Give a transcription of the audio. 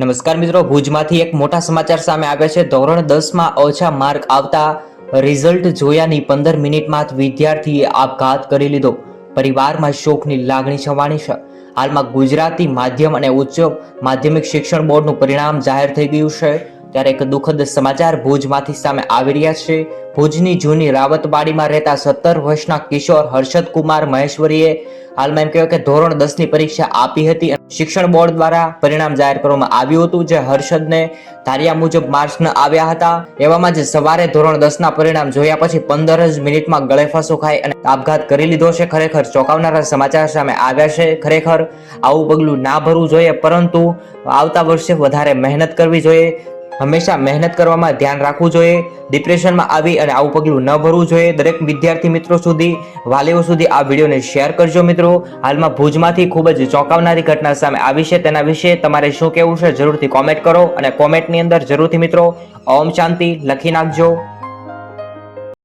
નમસ્કાર મિત્રો, ભુજમાંથી એક મોટા સમાચાર સામે આવે છે. ધોરણ દસમાં ઓછા માર્ક આવતા રિઝલ્ટ જોયાની પંદર મિનિટમાં જ વિદ્યાર્થીએ આપઘાત કરી લીધો. પરિવારમાં શોકની લાગણી છવાણી છે. હાલમાં ગુજરાતી માધ્યમ અને ઉચ્ચ માધ્યમિક શિક્ષણ બોર્ડનું પરિણામ જાહેર થઈ ગયું છે. ત્યારે એક દુઃખદ સમાચાર ભુજમાંથી સામે આવી રહ્યા છે. ભુજની જૂની રાવતવાડીમાં રહેતા સત્તર વર્ષના કિશોર હર્ષદ કુમાર મહેશ્વરીએ હાલમાં એમ કહેવાય કે ધોરણ દસની પરીક્ષા આપી હતી શિક્ષણ બોર્ડ દ્વારા પરિણામ જાહેર કરવામાં આવ્યું હતું, જે હર્ષદને ધાર્યા મુજબ માર્ક્સ ન આવ્યા હતા. એવામાં જ સવારે ધોરણ દસના પરિણામ જોયા પછી પંદર જ મિનિટમાં ગળેફાસો ખાઈ અને આપઘાત કરી લીધો છે. ખરેખર ચોંકાવનારા સમાચાર સામે આવ્યા છે. ખરેખર આવું પગલું ના ભરવું જોઈએ, પરંતુ આવતા વર્ષે વધારે મહેનત કરવી જોઈએ. હંમેશા મહેનત કરવામાં ધ્યાન રાખવું જોઈએ ડિપ્રેશનમાં આવી અને આવું પગલું ન ભરવું જોઈએ. દરેક વિદ્યાર્થી મિત્રો સુધી, વાલીઓ સુધી આ વિડીયોને શેર કરજો મિત્રો. હાલમાં ભુજમાંથી ખૂબ જ ચોંકાવનારી ઘટના સામે આવી છે. તેના વિશે તમારે શું કહેવું છે જરૂરથી કોમેન્ટ કરો અને કોમેન્ટની અંદર જરૂરથી મિત્રો, ઓમ શાંતિ લખી નાખજો.